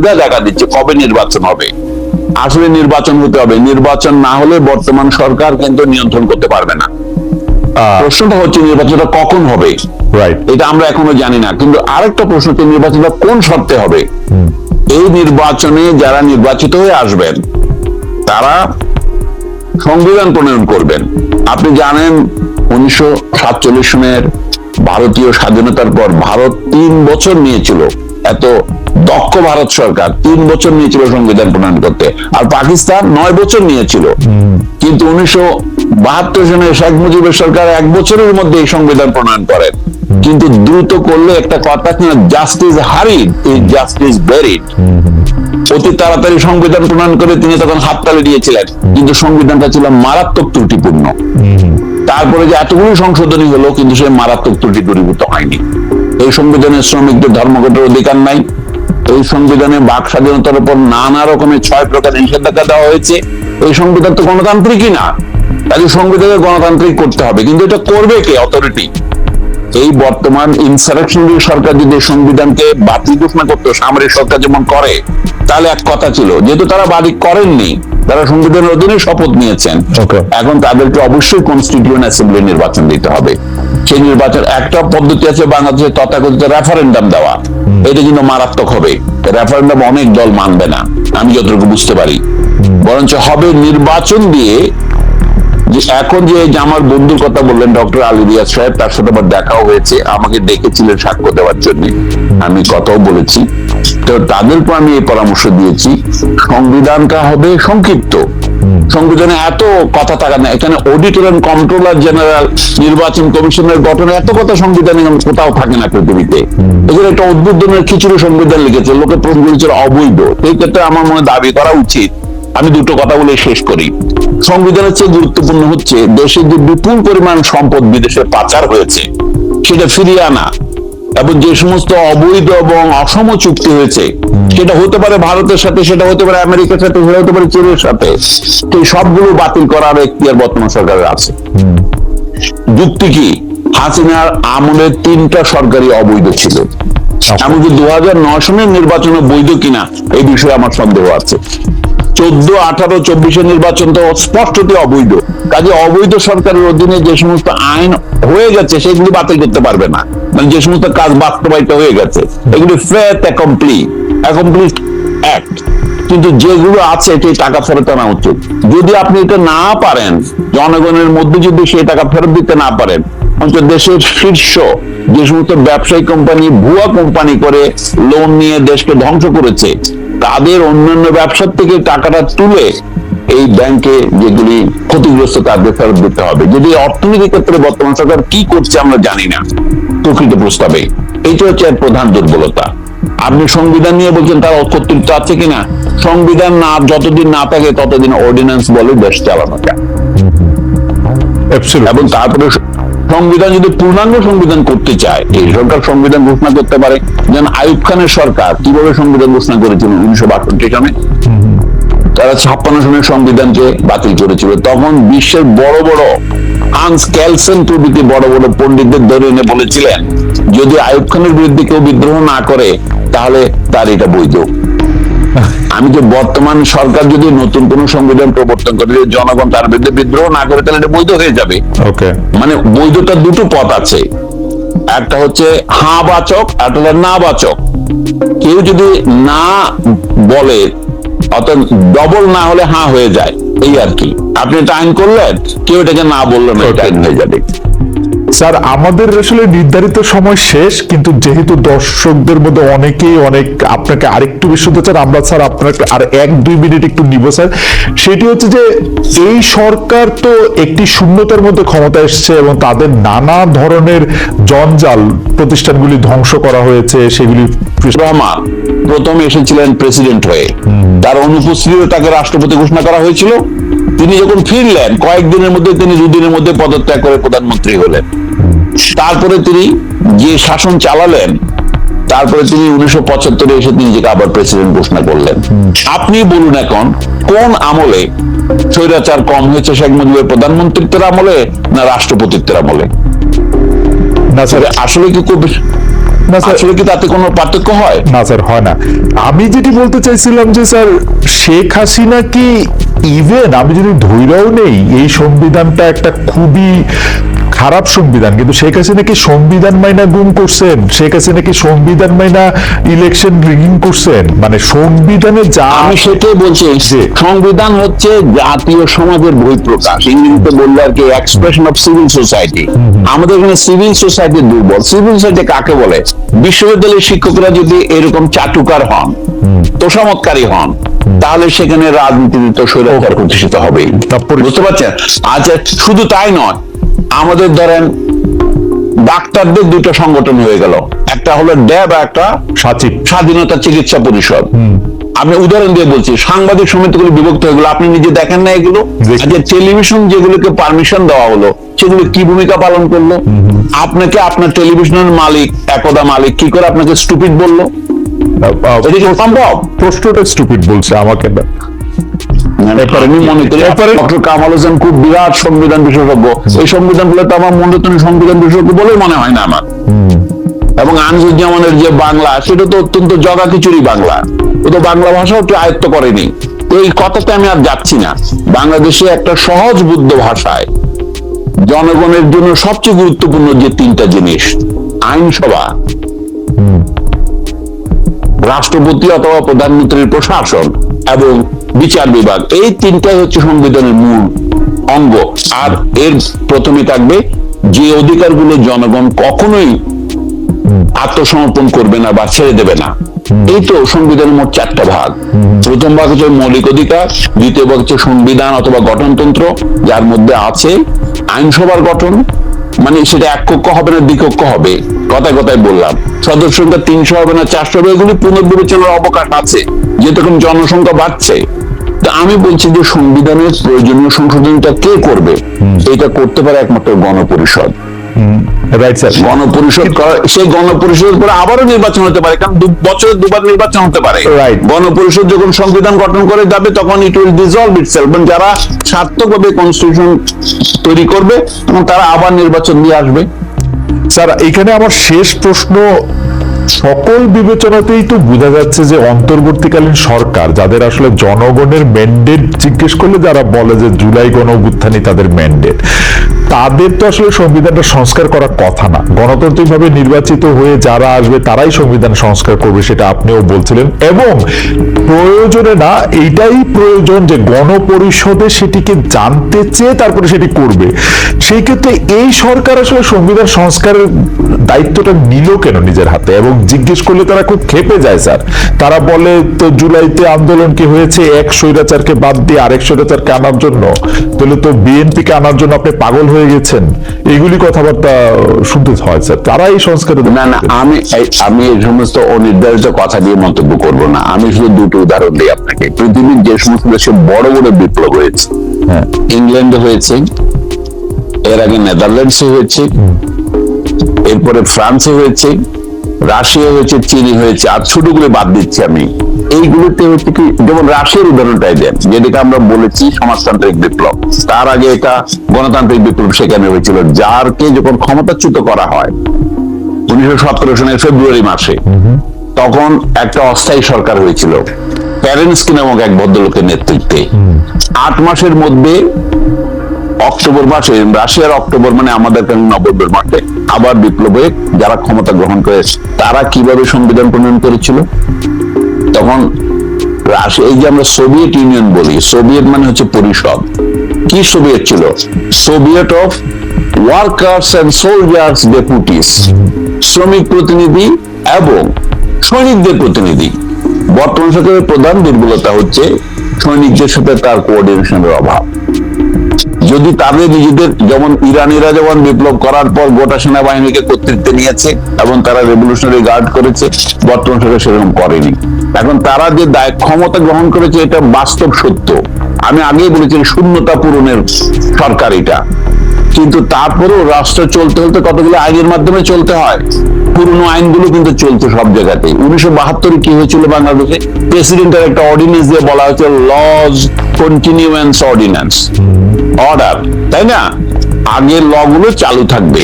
দ্বিধা দেখা দিচ্ছে কবে নির্বাচন হবে? আসলে নির্বাচন হতে হবে। নির্বাচন না হলে বর্তমান সরকার কিন্তু নিয়ন্ত্রণ করতে পারবে না। প্রশ্নটা হচ্ছে নির্বাচনটা কখন হবে? রাইট এটা আমরা এখনও জানি না। কিন্তু আরেকটা প্রশ্ন হচ্ছে নির্বাচনটা কোন শর্তে হবে? এই নির্বাচনে যারা নির্বাচিত হয়ে আসবেন তারা সংবিধান প্রণয়ন করবেন। আপনি জানেন উনিশশো সাতচল্লিশ সনের ভারতীয় স্বাধীনতার পর ভারত তিন বছর নিয়েছিল। এত দক্ষ ভারত সরকার তিন বছর নিয়েছিল সংবিধান প্রণয়ন করতে। আর পাকিস্তান নয় বছর নিয়েছিল। কিন্তু উনিশশো বাহাত্তর সনে শেখ মুজিবের সরকার এক বছরের মধ্যে এই সংবিধান প্রণয়ন করেন। কিন্তু দ্রুত করলে একটা কথা কিনা justice hurried is justice buried অতি তাড়াতাড়ি সংবিধান প্রণয়ন করে তিনি তখন হাততালি দিয়েছিলেন। কিন্তু সংবিধানটা ছিল মারাত্মক ত্রুটিপূর্ণ। তারপরে যে এতগুলো সংশোধনী হলো কিন্তু সে মারাত্মক ত্রুটি দূরীভূত হয়নি। এই সংবিধানে শ্রমিকদের ধর্মঘটের অধিকার নাই। এই সংবিধানে বাক স্বাধীনতার উপর নানা রকমের ছয় প্রকার নিষেধাজ্ঞা দেওয়া হয়েছে। এই সংবিধান তো গণতান্ত্রিকই না। কাজে সংবিধানে গণতান্ত্রিক করতে হবে। কিন্তু এটা করবে কে? অথরিটি এই বর্তমান ইনসারেকশনারি সরকার যদি সংবিধানকে বাতিল ঘোষণা করতো সামরিক সরকার যেমন করে তাহলে এক কথা ছিল যেহেতু তারা বাতিল করেননি তারা সংবিধানের অধীনে শপথ নিয়েছেন. এখন তাদেরকে অবশ্যই কনস্টিটিউয়েন্ট অ্যাসেম্বলি নির্বাচন দিতে হবে। সেই নির্বাচন একটা পদ্ধতি আছে বাংলাদেশের তথাকথিত রেফারেন্ডাম দেওয়া। এটা কিন্তু মারাত্মক হবে। রেফারেন্ডাম অনেক দল মানবে না। আমি যতটুকু বুঝতে পারি। বরঞ্চ হবে নির্বাচন দিয়ে যে এখন যে যে আমার বন্ধুর কথা বললেন ডক্টর আলী রিয়াজ সাহেব তার সাথে আমার দেখাও হয়েছে। আমাকে ডেকেছিলেন সাক্ষ্য দেওয়ার জন্য। আমি কথাও বলেছি। তো তাদেরকে আমি এই পরামর্শ দিয়েছি। সংবিধানটা হবে সংক্ষিপ্ত। সংবিধানে এত কথা থাকা না এখানে অডিটর এন্ড কন্ট্রোলার জেনারেল নির্বাচন কমিশনের গঠনে এত কথা সংবিধানে কোথাও থাকে না পৃথিবীতে। এখানে একটা অদ্ভুত ধরনের খিচুড়ি সংবিধান লিখেছে লোকে প্রশ্ন করেছিল অবৈধ। সেই ক্ষেত্রে আমার মনে দাবি করা উচিত। আমি দুটো কথা বলে শেষ করি। সংবিধানের চেয়ে গুরুত্বপূর্ণ হচ্ছে দেশে যে বিপুল পরিমাণ সম্পদ বিদেশে পাচার হয়েছে সেটা ফিরিয়ে আনা। এবং যে সমস্ত অবৈধ এবং অসম চুক্তি হয়েছে সেটা হতে পারে ভারতের সাথে সেটা হতে পারে আমেরিকার সাথে সেটা হতে পারে চীনের সাথে তো সবগুলো বাতিল করার এখতিয়ার বর্তমান সরকারের আছে। যুক্তি কি? হাসিনার আমলে তিনটা সরকারি অবৈধ ছিল। এমনকি দু হাজার নয় সনের নির্বাচনে বৈধ কিনা এই বিষয়ে আমার সন্দেহ আছে। চোদ্দ আঠারো চব্বিশের নির্বাচন তো স্পষ্টতই অবৈধ। কাজে অবৈধ সরকারের অধীনে যে সমস্ত আইন হয়ে গেছে, সেগুলি বাতিল করতে পারবে না। মানে যে সমস্ত কাজ বাস্তবায়িত হয়ে গেছে, এগুলি ফেথ অ্যাকমপ্লিট অ্যাকমপ্লিট অ্যাক্ট কিন্তু যেগুলো আছে এটি টাকা ফেরত আনা উচিত। যদি আপনি এটা না পারেন, জনগণের মধ্যে যদি সেই টাকা ফেরত দিতে না পারেন, অন্তত দেশের শীর্ষ যে সমস্ত ব্যবসায়ী কোম্পানি, ভুয়া কোম্পানি করে লোন নিয়ে দেশকে ধ্বংস করেছে, তাদের অন্যান্য ব্যবসার থেকে টাকাটা তুলে এই ব্যাংকে যেগুলি ক্ষতিগ্রস্ত তাদের ফেরত দিতে হবে। যদি অর্থনীতির ক্ষেত্রে বর্তমান সরকার কি করছে আমরা জানি না। প্রকৃত প্রস্তাবে। এইটা হচ্ছে এর প্রধান দুর্বলতা। আপনি সংবিধান নিয়ে বলছেন তার কর্তৃত্ব আছে কিনা? সংবিধান না যতদিন না থাকে ততদিন অর্ডিন্যান্স বলে দেশ চালানো যায়। এবং তারপরে সংবিধান যদি পূর্ণাঙ্গ সংবিধান করতে চায় এই সরকার সংবিধান ঘোষণা করতে পারে। যেন আইয়ুব খানের সরকার কীভাবে সংবিধান ঘোষণা করেছিল? উনিশশো বাষট্টি সনে তারা ছাপ্পান্ন সনের সংবিধানকে বাতিল করেছিল। তখন বিশ্বের বড় বড় হান্স ক্যালসেন প্রভৃতি বড় বড় পণ্ডিতদের ধরে এনে বলেছিলেন যদি আইয়ুব খানের বিরুদ্ধে কেউ বিদ্রোহ না করে তাহলে তার এটা বৈধ। আমি যে বর্তমান সরকার যদি নতুন কোন সংবিধান প্রবর্তন করে যে জনগণ তার বিরুদ্ধে বিদ্রোহ না করে তাহলে এটা বৈধ হয়ে যাবে। ওকে। মানে বৈধতার দুটো পথ আছে। একটা হচ্ছে হা বাচক আর একটা না বাচক কেউ যদি না বলে অর্থাৎ ডবল না হলে হা হয়ে যায়। এই আর কি। আপনি এটা আইন করলেন কেউ এটাকে না বললেন হয়ে যাবে। স্যার আমাদের আসলে নির্ধারিত সময় শেষ কিন্তু যেহেতু দর্শকদের মধ্যে অনেকেই অনেক আপনাকে আরেকটু বিশুদ্ধ চান আমরা স্যার আপনাকে আর এক দুই মিনিট একটু নিব স্যার। সেটি হচ্ছে যে এই সরকার তো একটি শূন্যতার মধ্যে ক্ষমতা এসছে এবং তাদের নানা ধরনের জঞ্জাল প্রতিষ্ঠানগুলি ধ্বংস করা হয়েছে সেগুলি রহমান প্রথম এসেছিলেন প্রেসিডেন্ট হয়ে। তার অনুপস্থিতিতে তাকে রাষ্ট্রপতি ঘোষণা করা হয়েছিল। তিনি যখন ফিরলেন কয়েকদিনের মধ্যে তিনি দুদিনের মধ্যে পদত্যাগ করে প্রধানমন্ত্রী হলেন। তারপরে তিনি যে শাসন চালালেন তারপরে তিনি উনিশশো পঁচাত্তরে এসে তিনি নিজেকে আবার প্রেসিডেন্ট ঘোষণা করলেন। আপনি বলুন এখন কোন আমলে স্বৈরাচার কম হয়েছে শেখ মুজিবের প্রধানমন্ত্রিত্বের আমলে না রাষ্ট্রপতিত্বের আমলে? না স্যার। আসলে কি খুব। আসলে কি তাতে কোনো পার্থক্য হয়? না স্যার হয় না। আমি যেটি বলতে চাইছিলাম যে স্যার শেখ হাসিনা কি ইভেন আমি যদি ধৈর্যও নেই এই সংবিধানটা একটা খুবই খারাপ সংবিধান কিন্তু শেখ হাসিনা কি সংবিধান মাইনা গুম করছেন? শেখ হাসিনা কি সংবিধান মাইনা ইলেকশন রিগিং করছেন? মানে সংবিধানে যা আমি সেটাই বলছি সংবিধান হচ্ছে জাতীয় সমাজের বহিঃপ্রকাশ ইংরেজিতে বললে আর কি এক্সপ্রেশন অফ সিভিল সোসাইটি আমাদের এখানে সিভিল সোসাইটি দুর্বল। সিভিল সোসাইটি কাকে বলে? বিশ্ববিদ্যালয়ের শিক্ষকরা যদি এরকম চাটুকার হন তোষামতকারী হন তাহলে সেখানে রাজনীতিতে তো স্বৈরাচার প্রতিষ্ঠিত হবেই। তা বুঝতে পারছেন? আচ্ছা শুধু তাই নয় আমাদের ধরেন ডাক্তারদের দুটো সংগঠন হয়ে গেল। একটা হলো ড্যাব একটা সাচিব। স্বাধীনতা চিকিৎসা পরিষদ। আমি উদাহরণ দিয়ে বলছি সাংবাদিক সমিতিগুলো বিভক্ত হয়ে গেলো আপনি নিজে দেখেন না এগুলো? যে টেলিভিশন যেগুলোকে পারমিশন দেওয়া হলো সেগুলো কি ভূমিকা পালন করল? আপনাকে আপনার টেলিভিশনের মালিক একদা মালিক কি করে আপনাকে স্টুপিড বলল? এটা কি সম্ভব? প্রশ্নটা স্টুপিড বলছে আমাকে আমি মনে করি ডক্টর কামাল হোসেন খুব বিরাট সংবিধান বিশেষজ্ঞ। এই সংবিধানগুলো তো আমার মনে তো সংবিধান বিশেষজ্ঞ বলে মনে হয় না আমার। এবং আনসুজ্জামানের যে বাংলা সেটা তো অত্যন্ত জগা খিচুড়ি বাংলা। ও তো বাংলা ভাষাও কেউ আয়ত্ত করেনি। তো এই কথাতে আমি আর যাচ্ছি না। বাংলাদেশে একটা সহজ বুদ্ধ ভাষায় জনগণের জন্য সবচেয়ে গুরুত্বপূর্ণ যে তিনটা জিনিস আইনসভা। রাষ্ট্রপতি অথবা প্রধানমন্ত্রীর প্রশাসন এবং বিচার বিভাগ। এই তিনটাই হচ্ছে সংবিধানের মূল অঙ্গ। আর এর প্রথমে থাকবে যে অধিকারগুলো জনগণ কখনোই আত্মসমর্পণ করবে না বা ছেড়ে দেবে না। এই তো সংবিধানের মোট চারটা ভাগ। প্রথম ভাগ হচ্ছে মৌলিক অধিকার, দ্বিতীয় ভাগ হচ্ছে সংবিধান অথবা গঠনতন্ত্র, যার মধ্যে আছে আইনসভার গঠন। মানে সেটা এক কক্ষ হবে না দ্বিকক্ষ হবে। কথায় কথায় বললাম। সদস্য সংখ্যা তিনশো হবে না, চারশো হবে, এগুলি পুনর্বিবেচনার অবকাশ আছে। যেহেতু জনসংখ্যা বাড়ছে। তা আমি বলছি যে সংবিধানের প্রয়োজনীয় সংশোধনটা কে করবে? এটা করতে পারে একমাত্র গণপরিষদ। গণপরিষদ সেই গণপরিষদের পরে আবারও নির্বাচন হতে পারে কারণ বছরে দুবার নির্বাচন হতে পারে. গণপরিষদ যখন সংবিধান গঠন করে যাবে তখন ইট উইল ডিজলভ ইটসেলফ যারা সার্থকভাবে কনস্টিটিউশন তৈরি করবে এবং তারা আবার নির্বাচন নিয়ে আসবে। স্যার এখানে আমার শেষ প্রশ্ন সকল বিবেচনাতেই তো বোঝা যাচ্ছে যে অন্তর্বর্তীকালীন সরকার, যাদের আসলে জনগণের ম্যান্ডেট জিজ্ঞেস করলে যারা বলে যে জুলাই গণ অভ্যুত্থানই তাদের ম্যান্ডেট তাদের তো আসলে সংবিধানটা সংস্কার করার কথা না। গণতান্ত্রিকভাবে নির্বাচিত হয়ে যারা আসবে, তারাই সংবিধান সংস্কার করবে সেটা আপনিও বলছিলেন। এবং প্রয়োজনে না, এইটাই প্রয়োজন যে গণপরিষদে সেটিকে জানতে চেয়ে তারপরে সেটি করবে। সেই ক্ষেত্রে এই সরকার আসলে সংবিধান সংস্কারের দায়িত্বটা নিল কেন নিজের হাতে? এবং জিজ্ঞেস করলে তারা খুব খেপে যায় স্যার। তারা বলে তো জুলাইতে আন্দোলন কি হয়েছে? এক স্বৈরাচারকে বাদ দিয়ে আরেক স্বৈরাচারকে আনার জন্য? তাহলে তো বিএনপি কে আনার জন্য আপনি পাগল হয়ে গেছেন। এইগুলি কথাবার্তা শুনতে হয় স্যার। তারা এই সংস্কারে না না আমি আমি এই সমস্ত অনির্ধারিত কথা দিয়ে মন্তব্য করব না। আমি শুধু দুটো উদাহরণ দিই আপনাকে। পৃথিবীর যে সমস্ত দেশে বড় বড় বিপ্লব হয়েছে হ্যাঁ। ইংল্যান্ডে হয়েছে এর আগে নেদারল্যান্ডসে হয়েছে এরপরে ফ্রান্সে হয়েছে রাশিয়া হয়েছে চিনি হয়েছে। আর ছোটগুলো বাদ দিচ্ছি আমি। এইগুলোতে হচ্ছে কি, যেমন রাশিয়ার উদাহরণটাই দেন যেটাকে আমরা বলেছি সমাজতান্ত্রিক বিপ্লব। তার আগে এটা গণতান্ত্রিক বিপ্লব সেখানে হয়েছিল, যারকে যখন ক্ষমতাচ্যুত করা হয়, উনিশশো সতেরো সনের ফেব্রুয়ারি মাসে, তখন একটা অস্থায়ী সরকার হয়েছিল, প্যারেন্টসকি নামক এক ভদ্রলোকের নেতৃত্বে। আট মাসের মধ্যে অক্টোবর মাসে, রাশিয়ার অক্টোবর মানে আমাদের নভেম্বর মাসে। আবার বিপ্লবে যারা ক্ষমতা গ্রহণ করেছে তারা কীভাবে সংবিধান প্রণয়ন করেছিল? তখন এই যে আমরা সোভিয়েত ইউনিয়ন বলি, সোভিয়েত মানে হচ্ছে পরিষদ। কি সোভিয়েত ছিল? Soviet of workers and soldiers deputies, শ্রমিক প্রতিনিধি এবং সৈনিকদের প্রতিনিধি। বর্তমান সরকারের প্রধান দুর্বলতা হচ্ছে সৈনিকদের সাথে তার কোঅর্ডিনেশনের অভাব। যদি তাদের নিজেদের, যেমন ইরানিরা যেমন বিপ্লব করার পর গোটা সেনাবাহিনীকে কর্তৃত্বে নিয়েছে এবং তারা রেভলিউশনারি গার্ড করেছে, বর্তমান সরকার সেরকম করেনি। এখন তারা যে দায়, ক্ষমতা গ্রহণ করেছে, এটা বাস্তব সত্য। আমি আগেই বলেছি, শূন্যতা পূরণের সরকার এটা। কিন্তু তারপরেও রাষ্ট্র চলতে হতে কতগুলো আইনের মাধ্যমে চলতে হয়? পুরনো আইনগুলো কিন্তু চলছে সব জায়গাতেই। উনিশশো বাহাত্তরে কি হয়েছিল বাংলাদেশে? প্রেসিডেন্টের একটা অর্ডিনেন্স দিয়ে বলা হয়েছে লজ কন্টিনিউয়েন্স অর্ডিন্যান্স অর্ডার তাই না? আগের ল গুলো চালু থাকবে।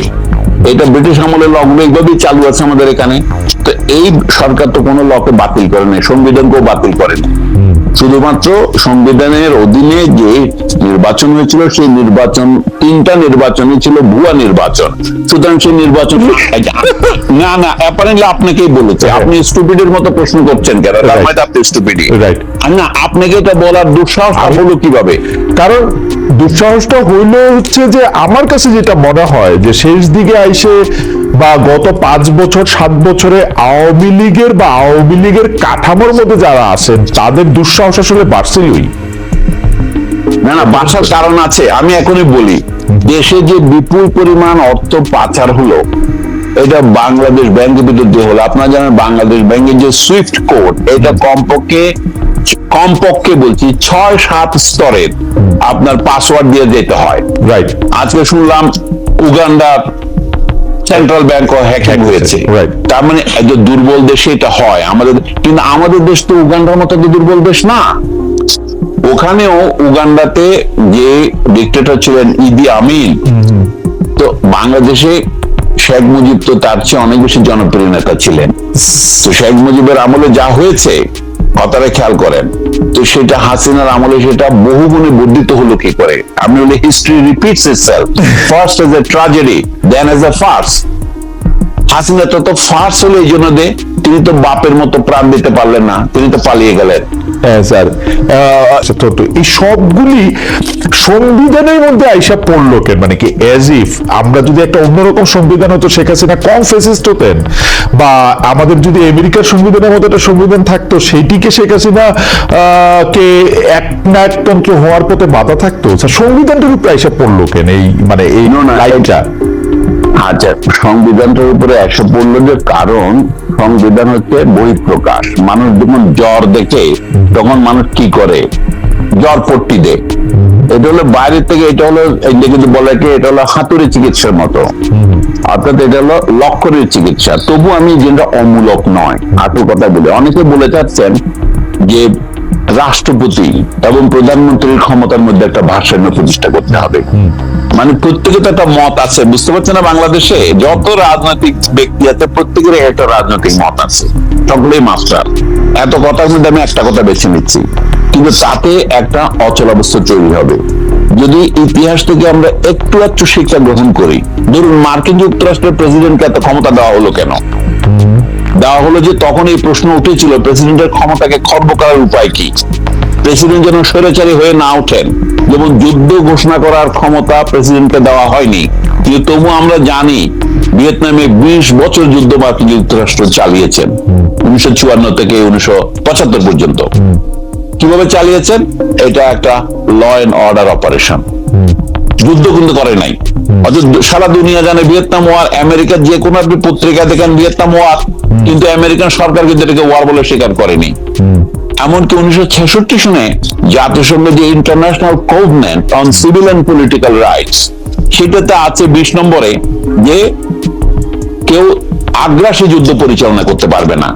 এটা ব্রিটিশ আমলের ল এইভাবেই চালু আছে আমাদের এখানে। তো এই সরকার তো কোনো লকে বাতিল করে নাই, সংবিধানকেও বাতিল করেনি শুধুমাত্র সংবিধানের অধীনে যে নির্বাচন হয়েছিল সেই নির্বাচন তিনটা নির্বাচনই ছিল ভুয়া নির্বাচন সুতরাং সেই নির্বাচন না না অ্যাপারেন্টলি আপনাকেই বলেছে আপনি স্টুপিডের মতো প্রশ্ন করছেন কেন তার. মানে আপনি স্টুপিডি Right. না আপনাকে এটা বলার দুঃসাহস হলো কীভাবে কারণ দুঃসাহসটা হইল হচ্ছে যে আমার কাছে যেটা মনে হয় যে শেষ দিকে আইসে বা গত পাঁচ বছর সাত বছরে আওয়ামী লীগের বা আওয়ামী লীগের কাঠামোর মধ্যে যারা আছেন তাদের দুঃসাহস আসলে বাড়ছেই না? না বাসার কারণ আছে আমি এখনই বলি। দেশে যে বিপুল পরিমাণ অর্থ পাচার হলো এটা বাংলাদেশ ব্যাংকের বিরুদ্ধে হলো। আপনারা জানেন বাংলাদেশ ব্যাংকের যে সুইফট কোড এটা কমপক্ষে কমপক্ষে বলছি ছয় সাত স্তরের আপনার পাসওয়ার্ড দিয়ে যেতে হয়। রাইট আজকে শুনলাম উগান্ডার সেন্ট্রাল ব্যাংক হ্যাকিং হয়েছে। তার মানে দুর্বল দেশে এটা হয়। আমাদের কিন্তু আমাদের দেশ তো উগান্ডার মতো দুর্বল দেশ না। ওখানেও উগান্ডাতে যে ডিক্টেটর ছিলেন ইদি আমিন তো বাংলাদেশে শেখ মুজিব তো তার চেয়ে অনেক বেশি জনপ্রিয় নেতা ছিলেন। তো শেখ মুজিবের আমলে যা হয়েছে কথাটা খেয়াল করেন। তো সেটা হাসিনার আমলে সেটা বহু গুণে বর্ধিত হলো কি করে? আমি বলি history repeats itself first as a tragedy then as a farce Hasina তো তো ফার্স হলো এই জন্য দে তিনি তো বাপের মতো প্রাণ দিতে পারলেন না তিনি তো পালিয়ে গেলেন। হ্যাঁ স্যার। আচ্ছা, এই সবগুলি সংবিধানের মধ্যে আইসা পড়ল কেন? মানে কি এজ ইফ আমরা যদি একটা অন্যরকম সংবিধান হতো শেখ হাসিনা কম ফেসিস্ট হতেন বা আমাদের যদি আমেরিকার সংবিধানের মতো একটা সংবিধান থাকতো সেইটিকে শেখ হাসিনা কে এক নায়কতন্ত্র হওয়ার পথে বাধা থাকতো? স্যার সংবিধানটার উপরে আইসা পড়ল কেন এই মানে এই লাইনটা? আচ্ছা সংবিধানটার উপরে একশো পড়ল যে কারণ, সংবিধান হচ্ছে মানুষ যখন জ্বর দেখে, তখন মানুষ কি করে? জ্বর পট্টি এটা হলো বাইরে থেকে, এটা হলো কিন্তু বলে এটা হলো হাতুড়ি চিকিৎসার মতো। অর্থাৎ এটা হলো লক্ষণের চিকিৎসা। তবু আমি যেটা অমূলক নয় আসল কথা বলে। অনেকে বলে চাচ্ছেন যে রাষ্ট্রপতি এবং প্রধানমন্ত্রীর ক্ষমতার মধ্যে একটা ভারসাম্য প্রতিষ্ঠা করতে হবে। মানে প্রত্যেকে তো একটা মত আছে, বুঝতে পারছেন না বাংলাদেশে? যত রাজনৈতিক ব্যক্তি আছে প্রত্যেকের একটা রাজনৈতিক মত আছে। সকলেই মাস্টার এত কথার মধ্যে আমি একটা কথা বেছে নিচ্ছি। কিন্তু তাতে একটা অচল অবস্থা তৈরি হবে। যদি ইতিহাস থেকে আমরা একটু একটু শিক্ষা গ্রহণ করি, ধরুন মার্কিন যুক্তরাষ্ট্রের প্রেসিডেন্টকে এত ক্ষমতা দেওয়া হলো কেন? দেওয়া হলো যে তখন এই প্রশ্ন উঠেছিল, প্রেসিডেন্টের ক্ষমতাকে খর্ব করার উপায় কি? প্রেসিডেন্ট যেন স্বৈরাচারী হয়ে না ওঠেন। যেমন যুদ্ধ ঘোষণা করার ক্ষমতা প্রেসিডেন্টকে দেওয়া হয়নি। কিন্তু তবু আমরা জানি ভিয়েতনামে বিশ বছর যুদ্ধ মার্কিন যুক্তরাষ্ট্র চালিয়েছেন। উনিশশো চুয়ান্ন থেকে উনিশশো পঁচাত্তর পর্যন্ত। কীভাবে চালিয়েছেন? এটা একটা ল অ্যান্ড অর্ডার অপারেশন যুদ্ধ কিন্তু করে নাই। অথচ সারা দুনিয়া জানে ভিয়েতনাম ওয়ার আমেরিকার যে কোনো আপনি পত্রিকা দেখেন ভিয়েতনাম ওয়ার কিন্তু আমেরিকান সরকার কিন্তু এটাকে ওয়ার বলে স্বীকার করেনি। এমনকি উনিশশো ছেষট্টি সনে জাতিসংঘ যে international covenant on civil and political rights সেটাতে আছে বিশ নম্বরে যে কেউ আগ্রাসী যুদ্ধ পরিচালনা করতে পারবে না।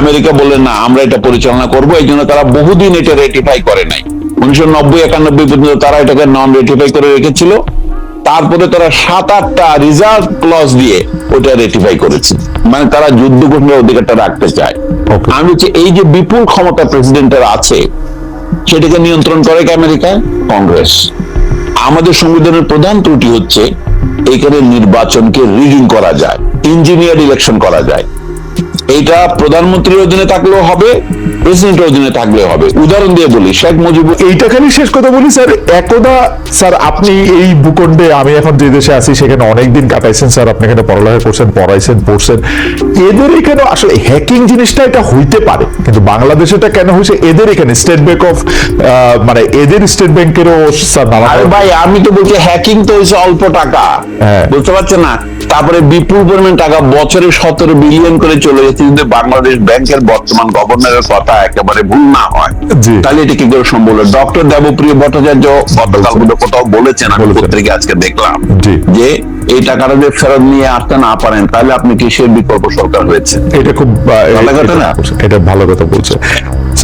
আমেরিকা বললেন না আমরা এটা পরিচালনা করব। এই জন্য তারা বহুদিন এটা রেটিফাই করে নাই। উনিশশো নব্বই একানব্বই পর্যন্ত তারা এটাকে নন রেটিফাই করে রেখেছিল। তারপরে তারা সাত আটটা রিজার্ভ ক্লজ দিয়ে ওটা রেটিফাই করেছে। মানে তারা যুদ্ধ ঘোষণার অধিকারটা রাখতে চায়। আমি হচ্ছে এই যে বিপুল ক্ষমতা প্রেসিডেন্টের আছে সেটাকে নিয়ন্ত্রণ করে কি আমেরিকা? কংগ্রেস। আমাদের সংবিধানের প্রধান ত্রুটি হচ্ছে এখানে নির্বাচনকে রিডিং করা যায়, ইঞ্জিনিয়ার ইলেকশন করা যায়। এটা প্রধানমন্ত্রীর অধীনে থাকলেও হবে প্রেসিডেন্টের অধীনে থাকলেও হবে। উদাহরণ দিয়ে বলি শেখ মুজিব এইটা খালি শেষ কথা বলি স্যার। একদা স্যার আপনি এই ভূখণ্ডে আমি এখন যে দেশে আছি সেখানে অনেক দিন কাটাইছেন স্যার। আপনি এখানে পড়ালেখা করছেন পড়াইছেন পড়ছেন। এদের এখানে আসলে হ্যাকিং জিনিসটা এটা হইতে পারে? কিন্তু বাংলাদেশে এটা কেন হয়েছে এদের এখানে স্টেট ব্যাংক অফ মানে এদের স্টেট ব্যাংকেরও স্যার ভাই আমি তো বলছি হ্যাকিং তো হয়েছে অল্প টাকা। হ্যাঁ। বুঝতে পারছেন না? তারপরে বিপুল পরিমাণ টাকা বছরে সতেরো বিলিয়ন করে চলে গেছে। যদি বাংলাদেশ ব্যাংকের বর্তমান গভর্নরের কথা একেবারে ভুল না হয়। তাহলে এটা কি করে সম্ভব ডক্টর দেবপ্রিয় ভট্টাচার্য গতকাল কিন্তু কোথাও বলেছেন আমি পত্রিকা আজকে দেখলাম। যে এই টাকাটা যদি ফেরত নিয়ে আসতে না পারেন তাহলে আপনি কিসের বিকল্প সরকার হয়েছে? এটা খুব ভালো কথা না? এটা ভালো কথা বলছে।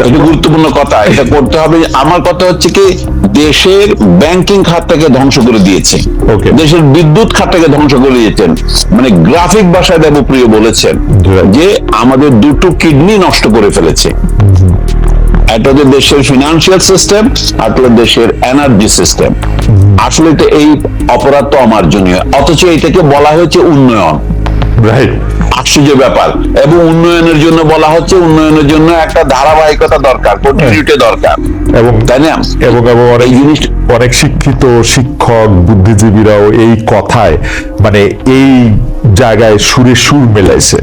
এটা গুরুত্বপূর্ণ কথা। এটা করতে হবে আমার কথা হচ্ছে কি দেশের ব্যাংকিং খাতটাকে ধ্বংস করে দিয়েছে। দেশের বিদ্যুৎ খাতটাকে ধ্বংস করে দিয়েছেন। মানে গ্রাফিক ভাষায় দেবপ্রিয় বলেছেন যে আমাদের দুটো কিডনি নষ্ট করে ফেলেছে। একটা হচ্ছে দেশের ফিনান্সিয়াল সিস্টেম আর হলো দেশের এনার্জি সিস্টেম আসলে তো এই অপরাধ তো অমার্জনীয় অথচ এটাকে বলা হয়েছে উন্নয়ন। রাইট আশ্চর্য ব্যাপার। এবং উন্নয়নের জন্য বলা হচ্ছে উন্নয়নের জন্য একটা ধারাবাহিকতা দরকার কন্টিনিউটি দরকার। এবং তাই না? এবং এবং অনেক জিনিস অনেক শিক্ষিত শিক্ষক বুদ্ধিজীবীরাও এই কথায় মানে এই জায়গায় সুরে সুর মেলাইছে।